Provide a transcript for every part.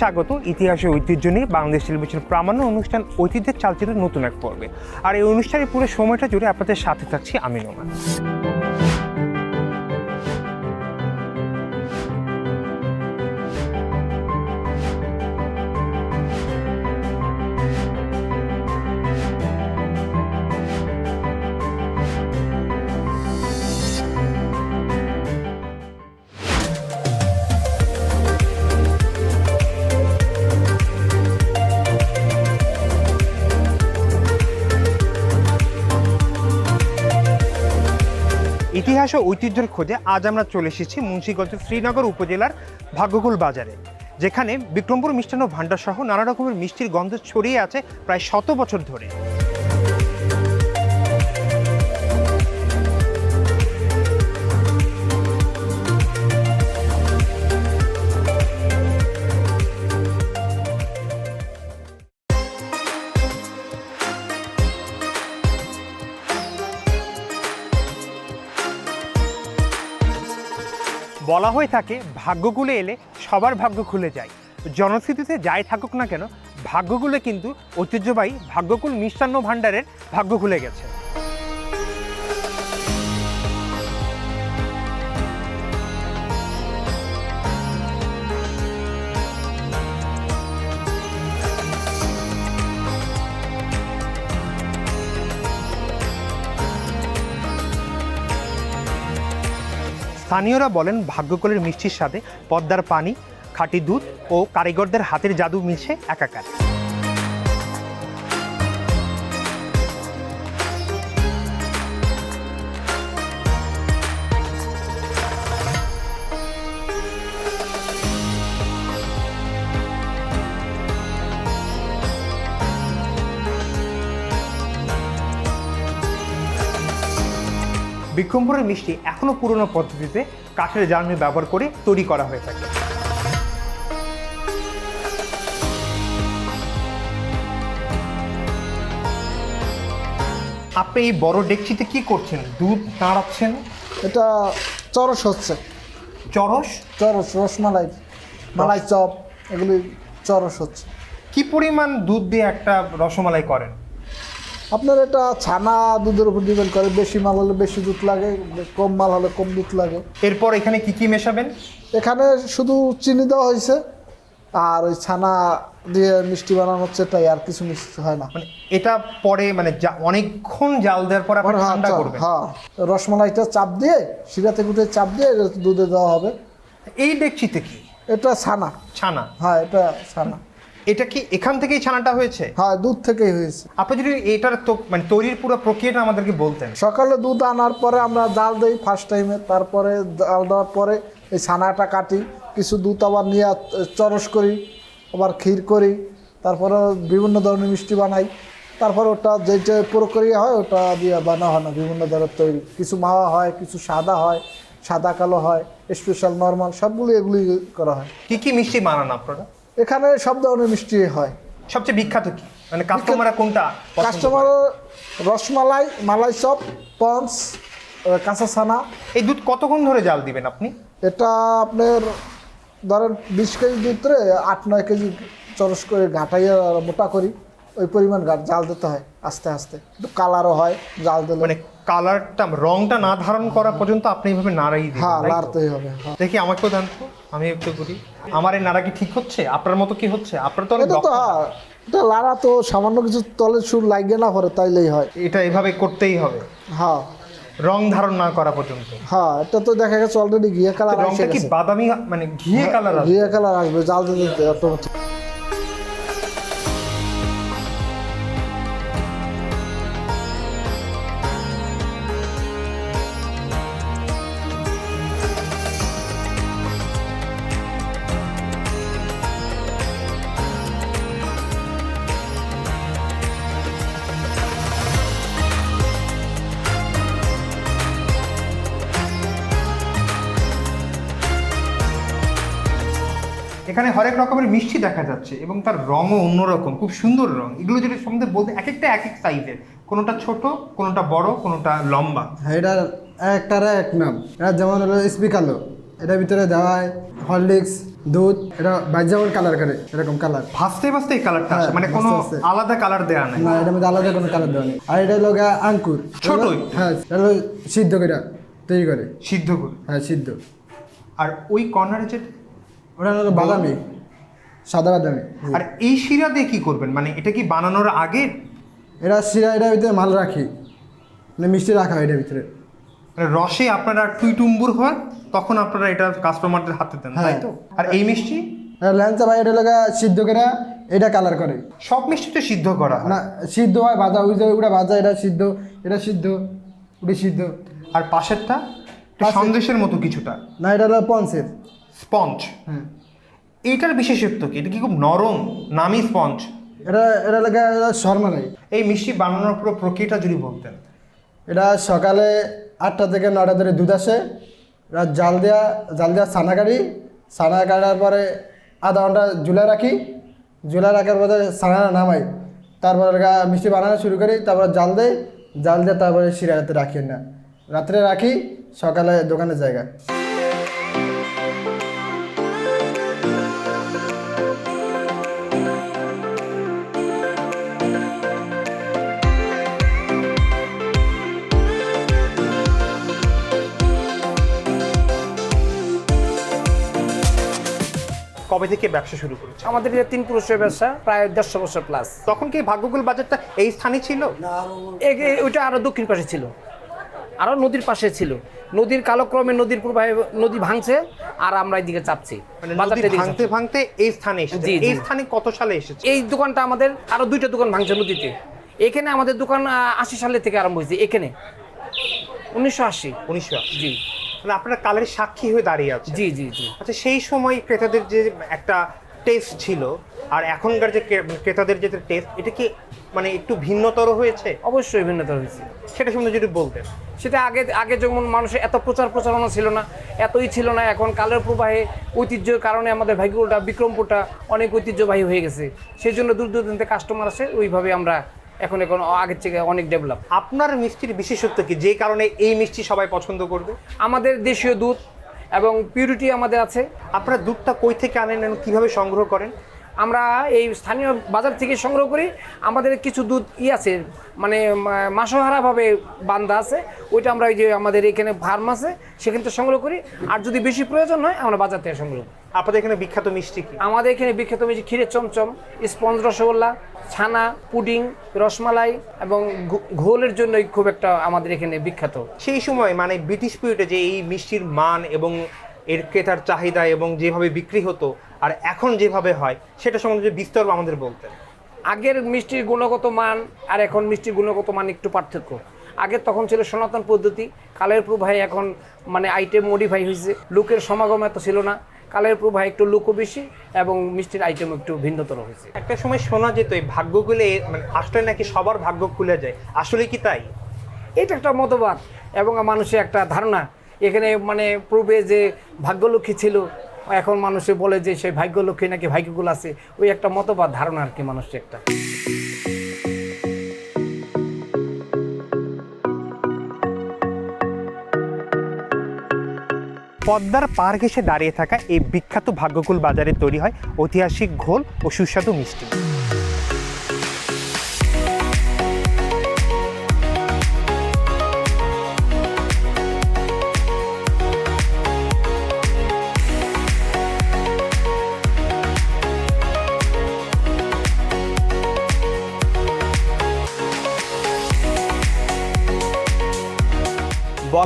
স্বাগত। ইতিহাসে ঐতিহ্য নিয়ে বাংলাদেশ টেলিভিশন প্রামাণ্য অনুষ্ঠান ঐতিহ্যের চালচিত্র নতুন এক পর্বে। আর এই অনুষ্ঠানের পুরো সময়টা জুড়ে আপনাদের সাথে থাকছি আমি নোমান। ইতিহাস ও ঐতিহ্যের খোঁজে আজ আমরা চলে এসেছি মুন্সীগঞ্জের শ্রীনগর উপজেলার ভাগ্যকুল বাজারে, যেখানে বিক্রমপুর মিষ্টান্ন ভাণ্ডার সহ নানা রকমের মিষ্টির গন্ধ ছড়িয়ে আছে প্রায় শত বছর ধরে। বলা হয়ে থাকে, ভাগ্যগুলো এলে সবার ভাগ্য খুলে যায়। জনস্থিতিতে যাই থাকুক না কেন, ভাগ্যগুলো কিন্তু ঐতিহ্যবাহী, ভাগ্যকুল মিষ্টান্ন ভাণ্ডারের ভাগ্য খুলে গেছে। স্থানীয়রা বলেন, ভাগ্যকলের মিষ্টির সাথে পদ্মার পানি, খাঁটি দুধ ও কারিগরদের হাতের জাদু মিশে একাকার। বিক্রমপুরের মিষ্টি এখনও পুরনো পদ্ধতিতে কাঠের জ্বালানি ব্যবহার করে তৈরি করা হয়ে থাকে। আপনি এই বড় ডেকচিতে কি করছেন? দুধ নাড়াচ্ছেন? এটা চরস হচ্ছে। চরস? চরস রসমালাই মালাই চপ এগুলি চরস হচ্ছে। কি পরিমাণ দুধ দিয়ে একটা রসমালাই করেন? আপনার এটা ছানা দুধের উপর ডিপেন্ড করে বেশি মাল হলে বেশি দুধ লাগে কম মাল হলে কম দুধ লাগে। এরপর এখানে কি কি মেশাবেন? এখানে শুধু চিনি দেওয়া হয়েছে আর ওই ছানা দিয়ে মিষ্টি বানানো হচ্ছে তাই আর কিছু মিষ্টি হয় না। মানে এটা পরে মানে অনেকক্ষণ জাল দেওয়ার পর আপনি হ্যাঁ, ঠান্ডা করবেন। হ্যাঁ। রসমালাইটা চাপ দিয়ে শিরাতে গুটে চাপ দিয়ে দুধে দেওয়া হবে। এই ডেকচিতে কি? এটা ছানা। ছানা। হ্যাঁ এটা ছানা। এটা কি এখান থেকেই ছানাটা হয়েছে? হ্যাঁ দুধ থেকেই হয়েছে। আপনি যদি এটার তো মানে তৈরির পুরো প্রক্রিয়াটা আমাদেরকে বলতেন। সকালে দুধ আনার পরে আমরা জাল দিই ফার্স্ট টাইমে তারপরে জাল দেওয়ার পরে এই ছানাটা কাটি কিছু দুধ আবার নিয়ে চরস করি আবার ক্ষীর করি তারপরে বিভিন্ন ধরনের মিষ্টি বানাই তারপর ওটা যেটা প্রক্রিয়া হয় ওটা দিয়ে বানা হয় না বিভিন্ন ধরনের তৈরি। কিছু মাওয়া হয় কিছু সাদা হয় সাদা কালো হয় স্পেশাল নর্মাল সবগুলো এগুলি করা হয়। কি কি মিষ্টি বানান আপনারা? এখানে সব ধরনের মিষ্টি হয়। সবচেয়ে বিখ্যাত কি? মানে কাস্টমাররা কোনটা কাস্টমার রসমালাই মালাই চপ পন্স কাঁচা ছানা। এই দুধ কতক্ষণ ধরে জাল দিবেন আপনি? এটা আপনার ধরেন বিশ কেজি ভিতরে আট নয় কেজি চরস করে গাঁটাইয়া মোটা করি। ওই পরিমাণ জাল দিতে হয় আস্তে আস্তে। একটু কালারও হয় জাল দিলে। মানে কালারটা রংটা না ধারণ করা পর্যন্ত আপনি এইভাবে নাড়াই হ্যাঁ তাই তো? লাড়তেই হবে হ্যাঁ। দেখি আমাকেও দেন তো আমি একটু করি আমার এই নাড়া কি ঠিক হচ্ছে? আপনার মতো কি হচ্ছে? আপনার তো এটা তো হ্যাঁ এটা লাড়া তো সামান্য কিছু তলে সুর লাগে না পরে তাইলেই হয়। এটা এভাবে করতেই হবে। হ্যাঁ। রং ধারণ না করা পর্যন্ত। হ্যাঁ এটা তো দেখা গেছে অলরেডি ঘিয়ে কালার রংটা কি বাদামি মানে ঘিয়ে কালার আছে ঘিয়ে কালার আসবে জাল দিতে অটোমেটিক হরেক রকমের মিষ্টি দেখা যাচ্ছে এবং তার রঙও অন্যরকম খুব সুন্দর রং। এগুলো যদি সম্বন্ধে বলতে এক একটা এক এক সাইজের কোনোটা ছোট কোনোটা বড় কোনোটা লম্বা। হ্যাঁ, এটার একটার এক নাম। এটা যেমন হলো স্পিকালো এটার ভিতরে দেওয়া হয় হরলিক্স দুধ এটা বাইজামন কালার করে এরকম কালার ভাসতে ভাসতে এই কালারটা আসে। হ্যাঁ, মানে কোনো। আলাদা কালার দেয়া নাই। না এটার মধ্যে আলাদা কোনো কালার দেওয়া নেই। আর এটা হলো আঙ্কুর। ছোটই? হ্যাঁ এটা হলো সিদ্ধ করে তৈরি করে। সিদ্ধ করে। হ্যাঁ সিদ্ধ। আর ওই কর্নারে যে ওটা হলো বাদামি সাদা বাদামি। আর এই শিরা দিয়ে কি করবেন? মানে এটা কি বানানোর আগে? এটা শিরা এটার ভিতরে মাল রাখি। মানে মিষ্টি রাখা হয় এটার ভিতরে। মানে রসে আপনারা টুইটুম্বুর হয় তখন আপনারা এটা কাস্টমারদের হাতে দেন তাই হ্যাঁ। তো? আর এই মিষ্টি? ল্যাংচা ভাই এটা হলো গিয়ে সিদ্ধ করে এটা কালার করে। সব মিষ্টি তো সিদ্ধ করা না সিদ্ধ হয় ভাজা ওই যে ওটা ভাজা এটা সিদ্ধ এটা সিদ্ধ ওটা সিদ্ধ। আর পাশেরটা? সন্দেশের মতো কিছুটা। না এটা হলো পঞ্চের। স্পঞ্জ। হ্যাঁ এইটার বিশেষত্ব কি? এটা কি খুব নরম নামি স্পঞ্জ? এটা এটা লাগে শর্মালাই এই মিষ্টি বানানোর পুরো প্রক্রিয়াটা যদি বলতেন। এটা সকালে আটটা থেকে নটা ধরে দুধ আসে এটা জাল দেওয়া জাল দেওয়া ছানা কাটি ছানা কাটার পরে আধা ঘণ্টা ঝুলা রাখি ঝুলা রাখার পরে ছানা নামাই। তারপরে মিষ্টি বানানো শুরু করি তারপর জাল দেই জাল দিয়ে তারপরে শিরা রাতে রাখি না। রাত্রে রাখি সকালে দোকানের জায়গা কবে থেকে ব্যবসা শুরু করেছে আমাদের যে তিন পুরুষের ব্যবসা প্রায় দেড়শো বছর প্লাস তখন কি ভাগ্যকুল বাজারটা এই স্থানে ছিল? ওইটা আরও দক্ষিণ পাশে ছিল। আরও নদীর পাশে ছিল। নদীর কালক্রমে নদীর প্রবাহে নদী ভাঙছে আর আমরা এদিকে চাপছি। মানে ভাঙতে ভাঙতে এই স্থানে এসেছে। এই স্থানে কত সালে এসেছে? এই দোকানটা আমাদের আরও দুইটা দোকান ভাঙছে নদীতে। এখানে আমাদের দোকান আশি সালে থেকে আরম্ভ হয়েছে এখানে। উনিশশো আশি। উনিশশো আশি। জি। মানে আপনারা কালের সাক্ষী হয়ে দাঁড়িয়ে আছে জি জি জি। আচ্ছা সেই সময় ক্রেতাদের যে একটা টেস্ট ছিল আর এখনকার যে ক্রেতাদের যে টেস্ট এটা কি মানে একটু ভিন্নতর হয়েছে? অবশ্যই ভিন্নতা হয়েছে। সেটা সম্বন্ধে যদি বলতেন। সেটা আগে আগে যেমন মানুষের এত প্রচার প্রচারণা ছিল না এতই ছিল না এখন কালের প্রবাহে ঐতিহ্যের কারণে আমাদের ভাগ্যটা বিক্রমপুরটা অনেক ঐতিহ্যবাহী হয়ে গেছে। সেই জন্য দূর দূরান্তে কাস্টমার আসে ওইভাবে আমরা এখন এখন আগের থেকে অনেক ডেভেলপ আপনার মিষ্টির বিশেষত্ব কি? যে কারণে এই মিষ্টি সবাই পছন্দ করবে? আমাদের দেশীয় দুধ এবং পিউরিটি আমাদের আছে। আপনার দুধটা কই থেকে আনেন এবং কীভাবে সংগ্রহ করেন? আমরা এই স্থানীয় বাজার থেকে সংগ্রহ করি। আমাদের কিছু দুধ ই আছে মানে মাসোহারাভাবে বান্ধা আছে। ওইটা আমরা ওই যে আমাদের এখানে ফার্ম আছে সেখান থেকে সংগ্রহ করি। আর যদি বেশি প্রয়োজন হয় আমরা বাজার থেকে সংগ্রহ করি। আপনাদের এখানে বিখ্যাত মিষ্টি কি? আমাদের এখানে বিখ্যাত মিষ্টি ক্ষীরের চমচম স্পঞ্জ রসগোল্লা ছানা পুডিং রসমালাই এবং ঘোলের জন্য খুব একটা আমাদের এখানে বিখ্যাত। সেই সময় মানে ব্রিটিশ পিরিয়ডে যে এই মিষ্টির মান এবং এর ক্রেতার চাহিদা এবং যেভাবে বিক্রি হতো আর এখন যেভাবে হয় সেটা সম্বন্ধে বিস্তর আমাদের বলতেন। আগের মিষ্টির গুণগত মান আর এখন মিষ্টির গুণগত মান একটু পার্থক্য। আগে তখন ছিল সনাতন পদ্ধতি কালের প্রবাহে এখন মানে আইটেম মডিফাই হয়েছে। লোকের সমাগম এত ছিল না কালের প্রবাহে একটু লোকও বেশি এবং মিষ্টির আইটেম একটু ভিন্নতর হয়েছে। একটা সময় শোনা যেত এই ভাগ্য খুলে মানে আসলে নাকি সবার ভাগ্য খুলে যায়। আসলে কি তাই? এটা একটা মতবাদ এবং মানুষের একটা ধারণা। এখানে মানে পূর্বে যে ভাগ্যলক্ষ্মী ছিল এখন মানুষে বলে যে সেই ভাগ্যলক্ষ্মী নাকি ভাগ্যগুলো আছে, ওই একটা মতবাদ ধারণা আর কি মানুষের একটা। পদ্মার পার ঘেসে দাঁড়িয়ে থাকা এই বিখ্যাত ভাগ্যকুল বাজারে তৈরি হয় ঐতিহাসিক ঘোল ও সুস্বাদু মিষ্টি।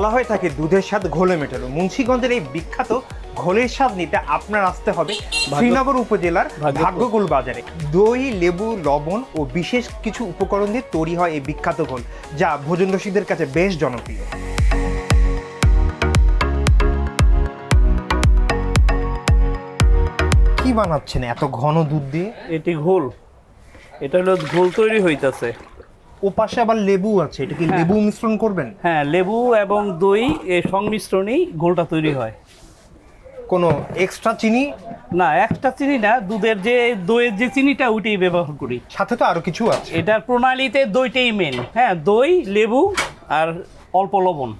বলা হয়ে থাকে দুধের স্বাদ ঘোলে মেটালো মুন্সিগঞ্জের এই বিখ্যাত ঘোলের স্বাদ নিতে আপনার আসতে হবে শ্রীনগর উপজেলার ভাগ্যকুল বাজারে। দই লেবু লবণ ও বিশেষ কিছু উপকরণ দিয়ে তৈরি হয় এই বিখ্যাত ঘোল যা ভোজন রসিকদের কাছে বেশ জনপ্রিয়। কি বানাচ্ছেন এত ঘন দুধ দিয়ে? এটি ঘোল। এটা হলো ঘোল তৈরি হইতাছে। ও পাশে আবার লেবু আছে এটা কি লেবু মিশ্রণ করবেন? হ্যাঁ লেবু এবং দই এর সংমিশ্রণেই ঘোলটা তৈরি হয়। কোনো এক্সট্রা চিনি? না একটা চিনি না দুধের যে দইয়ের যে চিনিটা ওইটাই ব্যবহার করি। সাথে তো আরও কিছু আছে। এটার প্রণালীতে দইটাই মেন হ্যাঁ দই লেবু আর অল্প লবণ।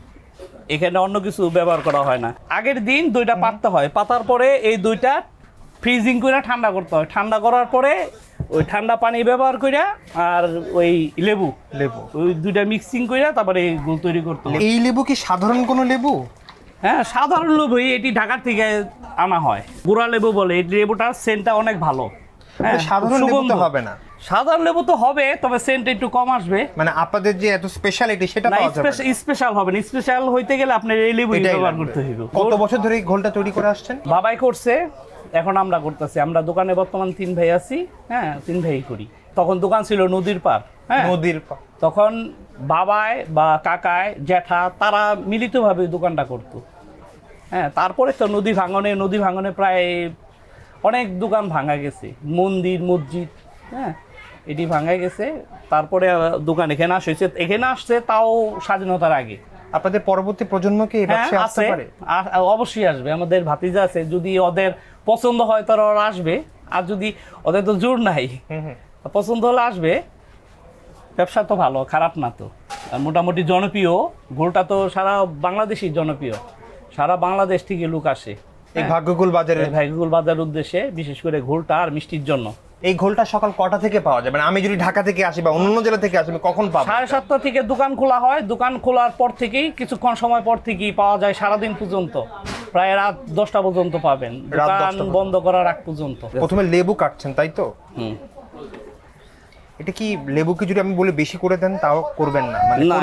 এখানে অন্য কিছু ব্যবহার করা হয় না। আগের দিন দইটা পাততে হয় পাতার পরে এই দইটা ফ্রিজিং করে ঠান্ডা করতে হয়। ঠান্ডা করার পরে ওই ঠান্ডা পানি ব্যবহার করে আর ওই লেবু। লেবু। ওই দুইটা মিক্সিং করে তারপরে এই গুল তৈরি করতে এই লেবু কি সাধারণ কোনো লেবু? হ্যাঁ সাধারণ লেবুই এটি ঢাকার থেকে আনা হয়। গুড়া লেবু বলে এই লেবুটার সেন্টটা অনেক ভালো। হ্যাঁ, সাধারণ লেবু তো হবে না। সাধারণ লেবু তো হবে তবে সেন্ট একটু কম আসবে। মানে আপনাদের যে এত স্পেশালিটি সেটা পাওয়া যাবে না। স্পেশাল হবে না। স্পেশাল হইতে গেলে আপনার এই লেবু ব্যবহার। করতে হইবে। কত বছর ধরে এই ঘোলটা তৈরি করে আসছেন? বাবাই করছে। এখন আমরা করতেছি আমরা দোকানে বর্তমান তিন ভাই আছি হ্যাঁ তিন ভাই করি। তখন দোকান ছিল নদীর পার হ্যাঁ। নদীর পা- তখন বাবায় বা কাকায় জ্যাঠা তারা মিলিতভাবে দোকানটা করতো। হ্যাঁ তারপরে তো নদী ভাঙনে নদী ভাঙনে প্রায় অনেক দোকান ভাঙা গেছে। মন্দির মসজিদ হ্যাঁ এটি ভাঙা গেছে। তারপরে দোকান এখানে আসছে এখানে আসছে তাও স্বাধীনতার আগে। আপনাদের পরবর্তী প্রজন্মকে হ্যাঁ আসতে পারে? অবশ্যই আসবে। আমাদের ভাতিজা আছে যদি ওদের পছন্দ হয় তারা ওরা আসবে। আর যদি ওদের তো জোর নাই। পছন্দ হলে আসবে। ব্যবসা তো ভালো খারাপ না তো। আর মোটামুটি জনপ্রিয় ঘোলটা তো সারা বাংলাদেশই জনপ্রিয়। সারা বাংলাদেশ থেকে লোক আসে। এই ভাগ্যকুল বাজারের ভাইগুল বাজার উদ্দেশ্যে বিশেষ করে ঘোলটা আর মিষ্টির জন্য। এই ঘোলটা সকাল কটা থেকে পাওয়া যাবে মানে আমি যদি ঢাকা থেকে আসি বা অন্য জেলা থেকে আসি আমি কখন পাবো? সাড়ে সাতটা থেকে দোকান খোলা হয়। দোকান খোলার পর থেকেই কিছুক্ষণ সময় পর থেকেই পাওয়া যায় সারাদিন পর্যন্ত। প্রায় রাত দশটা পর্যন্ত পাবেন। দোকান বন্ধ করার আগ পর্যন্ত। প্রথমে লেবু কাটছেন তাই তো? হুম। এটা কি লেবু কি যদি আমি বলে বেশি করে দেন তাও করবেন না?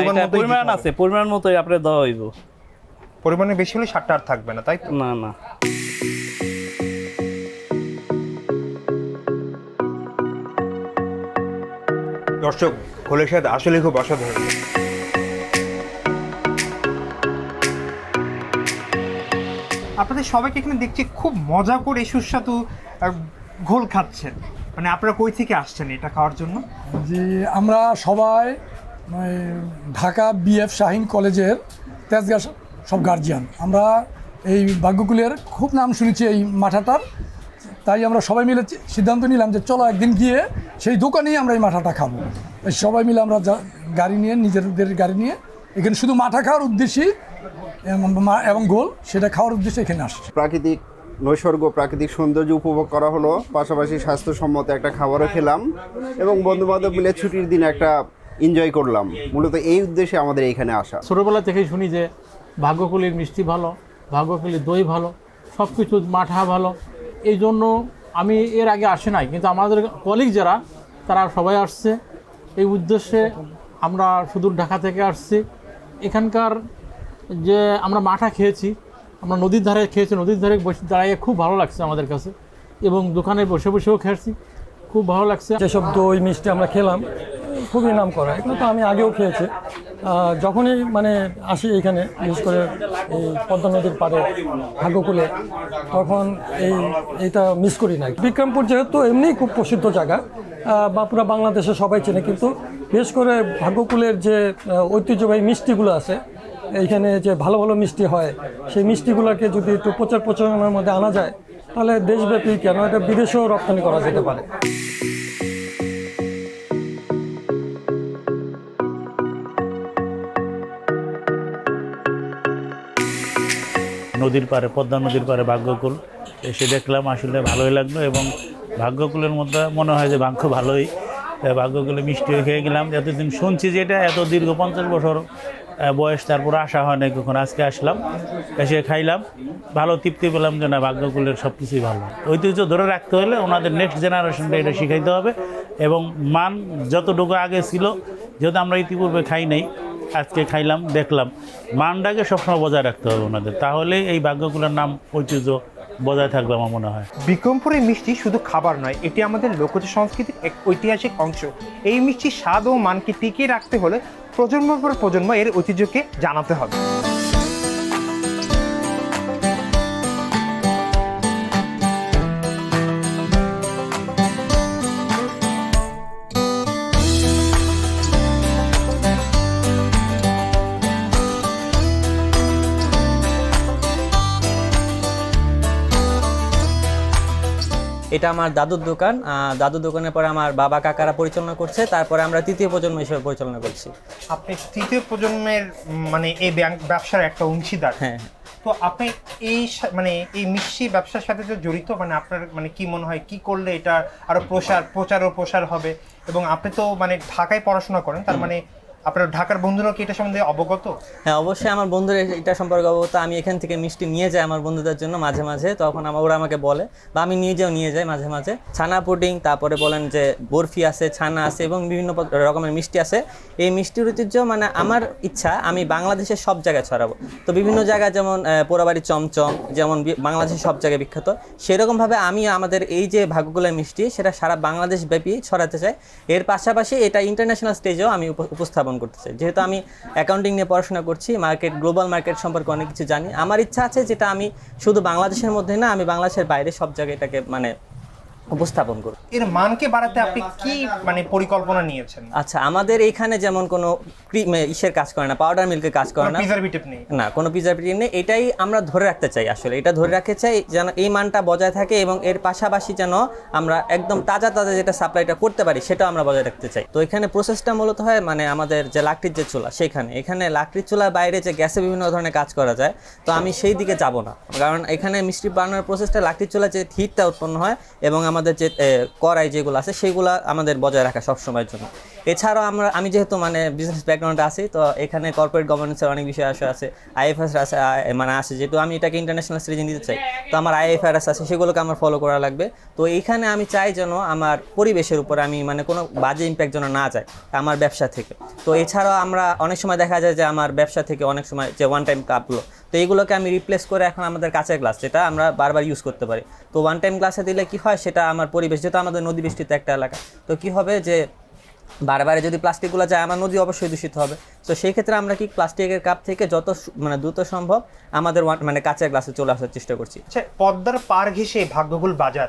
মানে পরিমাণ। আছে পরিমাণ মতোই আপনার দেওয়া হইব। পরিমাণে বেশি হলে সাতটা আর থাকবে না তাই তো? না না। দর্শক ঘোলের স্বাদ আসলে খুব অসাধারণ। আপনাদের সবাইকে এখানে দেখছি খুব মজা করে সুস্বাদু ঘোল খাচ্ছেন। মানে আপনারা কই থেকে আসছেন এটা খাওয়ার জন্য? যে আমরা সবাই মানে, ঢাকা বিএফ শাহিন কলেজের তেজগাঁ সব গার্জিয়ান আমরা এই ভাগ্যকুলের খুব নাম শুনেছি এই মাঠাটার। তাই আমরা সবাই মিলে সিদ্ধান্ত নিলাম যে চলো একদিন গিয়ে সেই দোকানেই আমরা এই মাঠাটা খাব। সবাই মিলে আমরা গাড়ি নিয়ে নিজেদের গাড়ি নিয়ে এখানে শুধু মাঠা খাওয়ার উদ্দেশ্যেই এবং গোল সেটা খাওয়ার উদ্দেশ্যে এখানে আসছে। প্রাকৃতিক নৈসর্গ প্রাকৃতিক সৌন্দর্য উপভোগ করা হলো পাশাপাশি স্বাস্থ্যসম্মত একটা খাবারও খেলাম এবং বন্ধু বান্ধব মিলে ছুটির দিন একটা এনজয় করলাম। মূলত এই উদ্দেশ্যে আমাদের এইখানে আসা। ছোটোবেলা থেকেই শুনি যে ভাগ্যকুলির মিষ্টি ভালো ভাগ্যকুলির দই ভালো সব কিছু মাঠা ভালো। এই জন্য আমি এর আগে আসি নাই কিন্তু আমাদের কলিগ যারা তারা সবাই আসছে। এই উদ্দেশ্যে আমরা সুদূর ঢাকা থেকে আসছি। এখানকার যে আমরা মাঠা খেয়েছি, আমরা নদীর ধারে খেয়েছি, নদীর ধারে বসে দাঁড়িয়ে খুব ভালো লাগছে আমাদের কাছে। এবং দোকানে বসে বসেও খেয়েছি, খুব ভালো লাগছে। যেসব দই, মিষ্টি আমরা খেলাম, খুবই নাম করা এগুলো তো আমি আগেও খেয়েছি। যখনই মানে আসি এখানে, বিশেষ করে এই পদ্মা নদীর পাড়ে, ভাগ্যকুলে, তখন এই, এইটা মিস করি না বিক্রমপুর যেহেতু এমনিই খুব প্রসিদ্ধ জায়গা বা পুরো বাংলাদেশে সবাই চেনে, কিন্তু বিশেষ করে ভাগ্যকুলের যে ঐতিহ্যবাহী মিষ্টিগুলো আছে এইখানে যে ভালো ভালো মিষ্টি হয়, সেই মিষ্টিগুলোকে যদি একটু প্রচার প্রচারণার মধ্যে আনা যায়, তাহলে দেশব্যাপী কেন এটা বিদেশেও রপ্তানি করা যেতে পারে। নদীর পাড়ে, পদ্মা নদীর পাড়ে ভাগ্যকুল। এসে দেখলাম, আসলে ভালোই লাগল এবং ভাগ্যকুলের মধ্যে মনে হয় যে ভাগ্য ভালোই। ভাগ্যকুলে মিষ্টিও খেয়ে গেলাম। এতদিন শুনছি যে এটা এত দীর্ঘ পঞ্চাশ বছর বয়স তারপর আসা হয় না কখন, আজকে আসলাম, এসে খাইলাম, ভালো তৃপ্তি পেলাম যে না ভাগ্যকুলের সব কিছুই ভালো। ঐতিহ্য ধরে রাখতে হলে ওনাদের নেক্সট জেনারেশনটা এটা শিখাইতে হবে এবং মান যতটুকু আগে ছিল, যেহেতু আমরা ইতিপূর্বে খাই নাই, আজকে খাইলাম, দেখলাম, মানটাকে সবসময় বজায় রাখতে হবে ওনাদের। তাহলে এই ভাগ্যগুলোর নাম ঐতিহ্য বজায় থাকবে আমার মনে হয়। বিক্রমপুরের মিষ্টি শুধু খাবার নয়, এটি আমাদের লোকজ সংস্কৃতির এক ঐতিহাসিক অংশ। এই মিষ্টির স্বাদ ও মানকে টিকিয়ে রাখতে হলে প্রজন্মের পর প্রজন্ম এর ঐতিহ্যকে জানাতে হবে। এটা আমার দাদুর দোকান দাদুর দোকানের পরে আমার বাবা কাকারা পরিচালনা করছে তারপরে আমরা তৃতীয় প্রজন্ম হিসেবে পরিচালনা করছি। আপনি তৃতীয় প্রজন্মের মানে এই ব্যাংক- ব্যবসার একটা অংশীদার। হ্যাঁ তো আপনি এই মানে এই মিষ্টি ব্যবসার সাথে যে জড়িত মানে আপনার মানে কি মনে হয় কি করলে এটা আরও প্রসার প্রচার ও প্রসার হবে? এবং আপনি তো মানে ঢাকায় পড়াশোনা করেন তার মানে আপনার ঢাকার বন্ধুরা কি এটা সম্বন্ধে অবগত? হ্যাঁ অবশ্যই আমার বন্ধুরা এটা সম্পর্কে অবগত। আমি এখান থেকে মিষ্টি নিয়ে যাই আমার বন্ধুদের জন্য মাঝে মাঝে। তখন আমার ওরা আমাকে বলে বা আমি নিজেও নিয়ে যাই মাঝে মাঝে। ছানা পুডিং, তারপরে বলেন যে বরফি আছে, ছানা আছে এবং বিভিন্ন রকমের মিষ্টি আছে। এই মিষ্টির ঐতিহ্য মানে আমার ইচ্ছা আমি বাংলাদেশের সব জায়গায় ছড়াবো। তো বিভিন্ন জায়গায় যেমন পোড়াবাড়ি চমচম, যেমন বাংলাদেশের সব জায়গায় বিখ্যাত। সেরকমভাবে আমি আমাদের এই যে ভাগ্যগুলোর মিষ্টি, সেটা সারা বাংলাদেশ ব্যাপী ছড়াতে চাই। এর পাশাপাশি এটা ইন্টারন্যাশনাল স্টেজেও আমি উপ- উপস্থাপন করতে চাই। যেহেতু আমি অ্যাকাউন্টিং নিয়ে পড়াশোনা করছি মার্কেট গ্লোবাল মার্কেট সম্পর্কে অনেক কিছু জানি। আমার ইচ্ছা আছে যেটা আমি শুধু বাংলাদেশের মধ্যে না, আমি বাংলাদেশের বাইরে সব জায়গায় এটাকে মানে উপস্থাপন করব এর মানকে বাড়াতে আপনি কি মানে পরিকল্পনা নিয়েছেন? আচ্ছা আমাদের এখানে যেমন কোনো ইসের কাজ করে না পাউডার মিল্কের কাজ করে না। প্রিজারভেটিভ নেই? না কোনো প্রিজারভেটিভ নেই। এটাই আমরা ধরে রাখতে চাই আসলে। এটা ধরে রাখতে চাই যেন এই মানটা বজায় থাকে এবং এর পাশাপাশি যেন আমরা একদম তাজা তাজা যেটা সাপ্লাইটা করতে পারি সেটাও আমরা বজায় রাখতে চাই। তো এখানে প্রসেসটা মূলত হয় মানে আমাদের যে লাকড়ির যে চুলা সেখানে এখানে লাকড়ির চুলার বাইরে যে গ্যাসে বিভিন্ন ধরনের কাজ করা যায় তো আমি সেই দিকে যাব না। কারণ এখানে মিষ্টি বানানোর প্রসেসটা লাকড়ির চুলা যে হিটটা উৎপন্ন হয় এবং আমাদের যে এ, কড়াই যেগুলো আছে সেগুলো আমাদের বজায় রাখা সবসময়ের জন্য। এছাড়াও আমরা আমি যেহেতু মানে বিজনেস ব্যাকগ্রাউন্ডে আছি তো এখানে কর্পোরেট গভর্নেন্সের অনেক বিষয় আসে আছে। আইএফএস আছে মানে আছে যেহেতু আমি এটাকে ইন্টারন্যাশনাল সিরিজে নিতে চাই তো আমার আইএফআরএস আছে সেগুলোকে আমার ফলো করা লাগবে। তো এইখানে আমি চাই যেন আমার পরিবেশের উপর আমি মানে কোনো বাজে ইম্প্যাক্ট যেন না যায় আমার ব্যবসা থেকে। তো এছাড়াও আমরা অনেক সময় দেখা যায় যে আমার ব্যবসা থেকে অনেক সময় যে ওয়ান টাইম কাপগুলো তো এইগুলোকে আমি রিপ্লেস করে এখন আমাদের কাঁচের গ্লাস যেটা আমরা বারবার ইউজ করতে পারি। তো ওয়ান টাইম গ্লাসে দিলে কি হয়? সেটা আমার পরিবেশ যেহেতু আমাদের নদী বেষ্টিত একটা এলাকা। তো কি হবে যে বারবারে যদি প্লাস্টিকগুলো যায় আমার নদী অবশ্যই দূষিত হবে। তো সেই ক্ষেত্রে আমরা কি প্লাস্টিকের কাপ থেকে যত মানে দ্রুত সম্ভব আমাদের ওয়ান- মানে কাঁচের গ্লাসে চলে আসার চেষ্টা করছি। আচ্ছা পদ্মার পার ঘেঁষে ভাগ্যকুল বাজার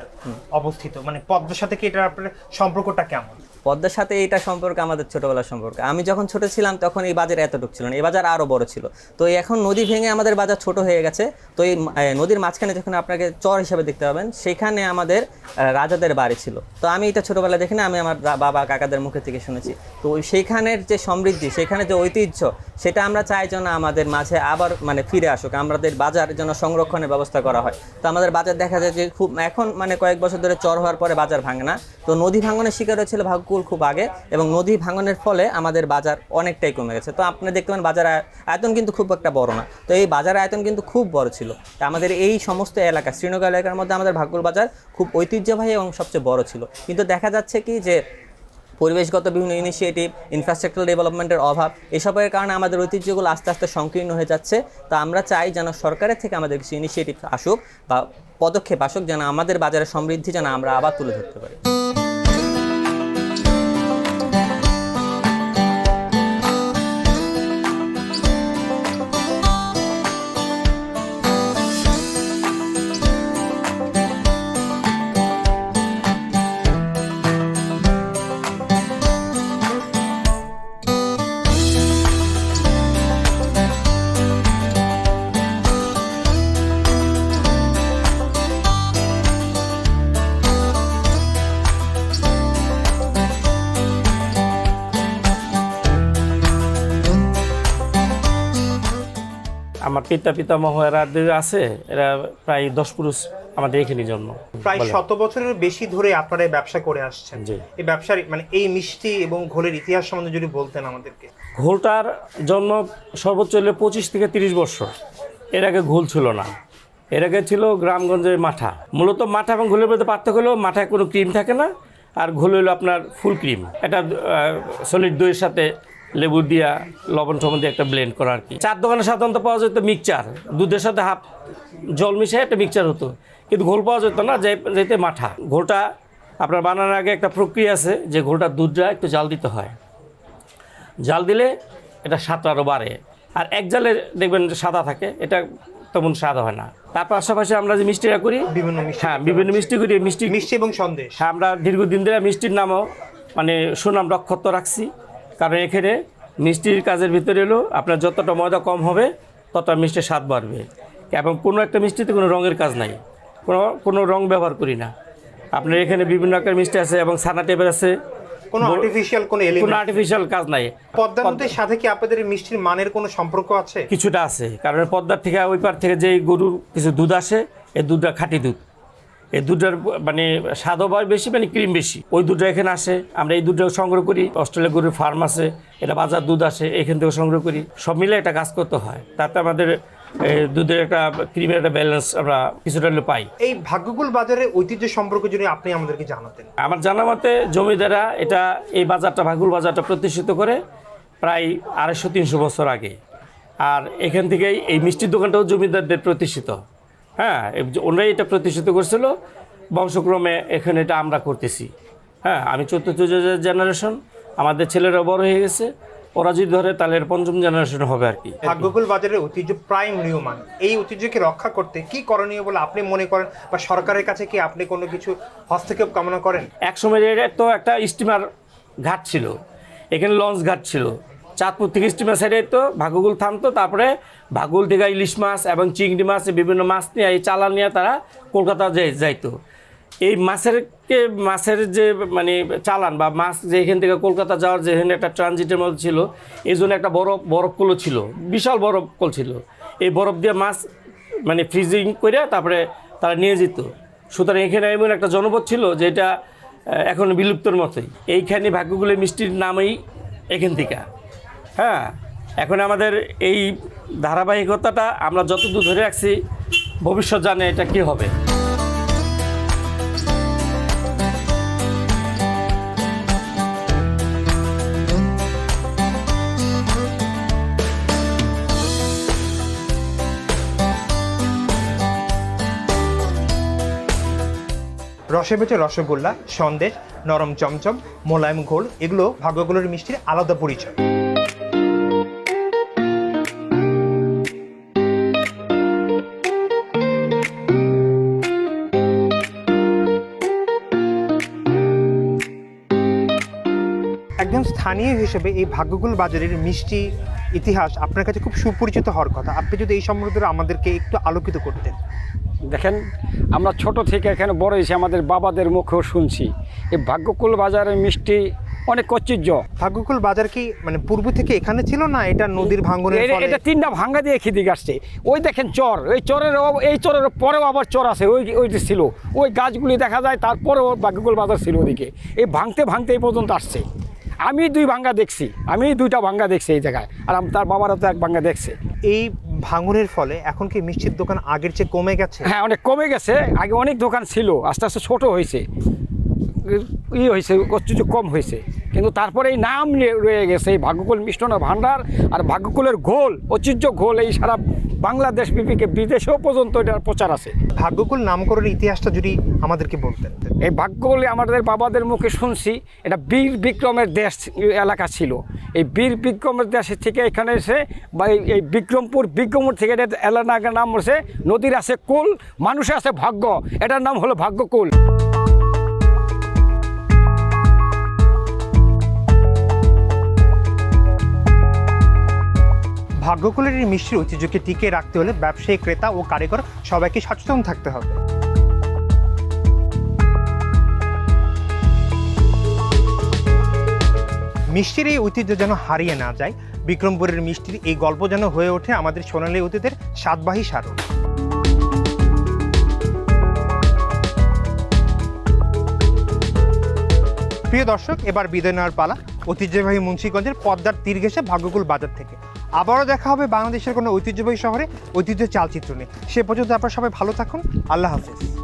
অবস্থিত মানে পদ্মার সাথে কি এটা আপনার সম্পর্কটা কেমন? পদ্মার সাথে এইটা সম্পর্কে, আমাদের ছোটবেলার সম্পর্কে। আমি যখন ছোট ছিলাম, তখন এই বাজার এতটুক ছিল না। এই বাজার আরও বড় ছিল। তো এখন নদী ভেঙে আমাদের বাজার ছোট হয়ে গেছে। তো এই নদীর মাঝখানে যখন আপনাকে চর হিসাবে দেখতে পাবেন, সেখানে আমাদের রাজাদের বাড়ি ছিল। তো আমি এটা ছোটবেলা দেখি না, আমি আমার বাবা, কাকাদের মুখে থেকে শুনেছি। তো সেইখানের যে সমৃদ্ধি সেখানে যে ঐতিহ্য, সেটা আমরা চাই যেন আমাদের মাঝে আবার মানে ফিরে আসুক। আমাদের বাজার যেন সংরক্ষণের ব্যবস্থা করা হয়। তো আমাদের বাজার দেখা যায় যে খুব, এখন মানে কয়েক বছর ধরে চর হওয়ার পরে বাজার ভাঙে না। তো নদী ভাঙনের শিকার হয়েছিল ভাগ্যকুল খুব আগে এবং নদী ভাঙনের ফলে আমাদের বাজার অনেকটাই কমে গেছে। তো আপনি দেখতে পান বাজার আয়- আয়তন কিন্তু খুব একটা বড় না। তো এই বাজার আয়তন কিন্তু খুব বড় ছিল। তো আমাদের এই সমস্ত এলাকা, শ্রীনগর এলাকার মধ্যে আমাদের ভাগ্যকুল বাজার খুব ঐতিহ্যবাহী এবং সবচেয়ে বড় ছিল। কিন্তু দেখা যাচ্ছে কি যে পরিবেশগত বিভিন্ন ইনিশিয়েটিভ ইনফ্রাস্ট্রাকচার ডেভেলপমেন্টের অভাব, এসবের কারণে আমাদের ঐতিহ্যগুলো আস্তে আস্তে সংকীর্ণ হয়ে যাচ্ছে। তো আমরা চাই যেন সরকারের থেকে আমাদের কিছু ইনিশিয়েটিভ আসুক বা পদক্ষেপ আসুক যেন আমাদের বাজারের সমৃদ্ধি যেন আমরা আবার তুলে ধরতে পারি। পিতা পিতামহ এরা আছে এরা প্রায় দশ পুরুষ আমাদের এখানে জন্ম। প্রায় শত বছরের বেশি ধরে আপনারা ব্যবসা করে আসছেন। এই ব্যবসার মানে এই মিষ্টি এবং ঘোলের ইতিহাস সম্বন্ধে যদি বলতেন আমাদেরকে। ঘোলটার জন্ম সর্বোচ্চ হলে পঁচিশ থেকে তিরিশ বছর। এর আগে ঘোল ছিল না। এর আগে ছিল গ্রামগঞ্জের মাঠা। মূলত মাঠা এবং ঘোলের মধ্যে পার্থক্য হলো মাঠায় কোনো ক্রিম থাকে না আর ঘোল হলো আপনার ফুল ক্রিম। এটা সলিড দইয়ের সাথে লেবু দিয়া লবণ টবণ দিয়ে একটা ব্লেন্ড করা আর কি। চার দোকানে সাধারণত পাওয়া যেত মিক্সচার দুধের সাথে হাফ জল মিশিয়ে একটা মিক্সচার হতো। কিন্তু ঘোল পাওয়া যেত না যেতে মাঠা। ঘোলটা আপনার বানানোর আগে একটা প্রক্রিয়া আছে যে ঘোলটা দুধটা একটু জাল দিতে হয়। জাল দিলে এটা স্বাদটা আরও বাড়ে। আর এক জালে দেখবেন সাদা থাকে এটা তেমন স্বাদ হয় না। তার পাশাপাশি আমরা যে মিষ্টিটা করি বিভিন্ন হ্যাঁ বিভিন্ন মিষ্টি করি মিষ্টি মিষ্টি এবং সন্দেশ। হ্যাঁ আমরা দীর্ঘদিন ধরে মিষ্টির নামও মানে সুনাম রক্ষত্ব রাখছি। কারণ এখানে মিষ্টির কাজের ভিতরে এলো আপনার যতটা ময়দা কম হবে ততটা মিষ্টির স্বাদ বাড়বে। এবং কোনো একটা মিষ্টিতে কোনো রঙের কাজ নাই। কোনো কোনো রং ব্যবহার করি না। আপনার এখানে বিভিন্ন আকার মিষ্টি আছে এবং সানা টাইপের আছে। কোনো আর্টিফিশিয়াল কোনো কোনো আর্টিফিশিয়াল কাজ নাই। পদ্মা নদীর সাথে কি আপনাদের মিষ্টির মানের কোনো সম্পর্ক আছে? কিছুটা আছে। কারণ পদ্মার থেকে ওই পার থেকে যে গরুর কিছু দুধ আসে এই দুধটা খাঁটি দুধ। এই দুধটার মানে হয় বেশি মানে ক্রিম বেশি। ওই দুধটা এখানে আসে আমরা এই দুধটা সংগ্রহ করি। অস্ট্রেলিয়া গরুর ফার্ম আছে এটা বাজার দুধ আসে এখান থেকে সংগ্রহ করি। সব মিলে একটা কাজ করতে হয়। তাতে আমাদের দুধের একটা ক্রিমের একটা ব্যালেন্স আমরা কিছুটা হলেও পাই। এই ভাগ্যকুল বাজারের ঐতিহ্য সম্পর্কে যদি আপনি আমাদেরকে জানাতেন। আমার জানা মতে জমিদারা এটা এই বাজারটা ভাগুল বাজারটা প্রতিষ্ঠিত করে প্রায় আড়াইশো তিনশো বছর আগে। আর এখান থেকেই এই মিষ্টির দোকানটাও জমিদারদের প্রতিষ্ঠিত। হ্যাঁ ওনারাই এটা প্রতিষ্ঠিত করেছিল। বংশক্রমে এখানে এটা আমরা করতেছি। হ্যাঁ আমি চতুর্থ জেনারেশন আমাদের ছেলেরা বড় হয়ে গেছে ওরা যদি ধরে তাহলে পঞ্চম জেনারেশন হবে আর কি। ভাগ্যকুল বাজারের ঐতিহ্য প্রায় ম্রিয়মান এই ঐতিহ্যকে রক্ষা করতে কি করণীয় বলে আপনি মনে করেন বা সরকারের কাছে কি আপনি কোনো কিছু হস্তক্ষেপ কামনা করেন? এক সময় এটা তো একটা স্টিমার ঘাট ছিল। এখানে লঞ্চ ঘাট ছিল। চাঁদপুর থেকে স্টিমার সাইডে তো ভাগুগুল থামতো তারপরে ভাগুল থেকে ইলিশ মাছ এবং চিংড়ি মাছ বিভিন্ন মাছ নিয়ে, এই চালান নিয়ে তারা কলকাতা যাই যাইতো। এই মাছেরকে মাছের যে মানে চালান বা মাছ যে এখান থেকে কলকাতা যাওয়ার যেখানে একটা ট্রানজিটের মধ্যে ছিল, এই জন্য একটা বরফ বরফ কলও ছিল, বিশাল বরফ কল ছিল। এই বরফ দিয়ে মাছ মানে ফ্রিজিং করে তারপরে তারা নিয়ে যেত। সুতরাং এখানে এমন একটা জনপদ ছিল যেটা এখন বিলুপ্তর মতোই। এইখানে ভাগ্যগুলো মিষ্টির নামেই এখান থেকে। হ্যাঁ? এখন আমাদের এই ধারাবাহিকতাটা আমরা যতদূর ধরে রাখছি, ভবিষ্যৎ জানে এটা কি হবে। রসে বেচে রসগোল্লা, সন্দেশ, নরম চমচম, মোলায়েম ঘোল, এগুলো ভাগ্যগুলোর মিষ্টির আলাদা পরিচয়। স্থানীয় হিসেবে এই ভাগ্যকুল বাজারের মিষ্টি ইতিহাস আপনার কাছে খুব সুপরিচিত হওয়ার কথা। আপনি যদি এই সম্পর্কে আমাদেরকে একটু আলোকিত করতেন। দেখেন আমরা ছোট থেকে এখানে বড় হয়েছি আমাদের বাবাদের মুখেও শুনছি। এই ভাগ্যকুল বাজারের মিষ্টি অনেক ঐতিহ্য। ভাগ্যকুল বাজার কি মানে পূর্ব থেকে এখানে ছিল না? এটা নদীর ভাঙনের এটা- ফলে? এটা তিনটা ভাঙ্গা দিয়ে খিদিক আসছে। ওই দেখেন চর ওই চরের এই চরের পরেও আবার চর আছে ওই ওই যে ছিল। ওই গাছগুলি দেখা যায় তারপরেও ভাগ্যকুল বাজার ছিল ওদিকে। এই ভাঙতে ভাঙতে এই পর্যন্ত আসছে। আমি দুই ভাঙ্গা দেখছি আমি দুইটা ভাঙ্গা দেখছি এই জায়গায় আর তার বাবারা তো এক ভাঙ্গা দেখছে। এই ভাঙনের ফলে এখন কি মিষ্টির দোকান আগের চেয়ে কমে গেছে? হ্যাঁ অনেক কমে গেছে আগে অনেক দোকান ছিল আস্তে আস্তে ছোট হয়েছে ই হয়েছে কম হয়েছে। কিন্তু তারপরে এই নাম নিয়ে রয়ে গেছে এই ভাগ্যকুল মিষ্টান্ন ভাণ্ডার আর ভাগ্যকুলের ঘোল ঐতিহ্য ঘোল এই সারা বাংলাদেশ বিপিকে বিদেশেও পর্যন্ত এটার প্রচার আছে। ভাগ্যকুল নামকরণের ইতিহাসটা যদি আমাদেরকে বলতেন। এই ভাগ্যকুলে আমাদের বাবাদের মুখে শুনছি এটা বীর বিক্রমের দেশ এলাকা ছিল। এই বীর বিক্রমের দেশ থেকে এখানে এসে বা এই- এই বিক্রমপুর বিক্রমপুর থেকে এটা এলাকার নাম হচ্ছে নদীর আছে কুল মানুষের আছে ভাগ্য। এটার নাম হলো ভাগ্যকুল। ভাগ্যকুলের এই মিষ্টির ঐতিহ্যকে টিকিয়ে রাখতে হলে ব্যবসায়ী, ক্রেতা ও কারিগর সবাইকে সচেতন থাকতে হবে। মিষ্টির এই ঐতিহ্য যেন হারিয়ে না যায়, বিক্রমপুরের মিষ্টির এই গল্প যেন হয়ে ওঠে আমাদের সোনালী অতীতের সাতবাহী স্মারক প্রিয় দর্শক, এবার বিদায় নেওয়ার পালা। ঐতিহ্যবাহী মুন্সিগঞ্জের পদ্মার তীর ঘেসে ভাগ্যকুল বাজার থেকে। আবারও দেখা হবে বাংলাদেশের কোনো ঐতিহ্যবাহী শহরে ঐতিহ্য চালচিত্র নিয়ে। সে পর্যন্ত আপনারা সবাই ভালো থাকুন। আল্লাহ হাফিজ।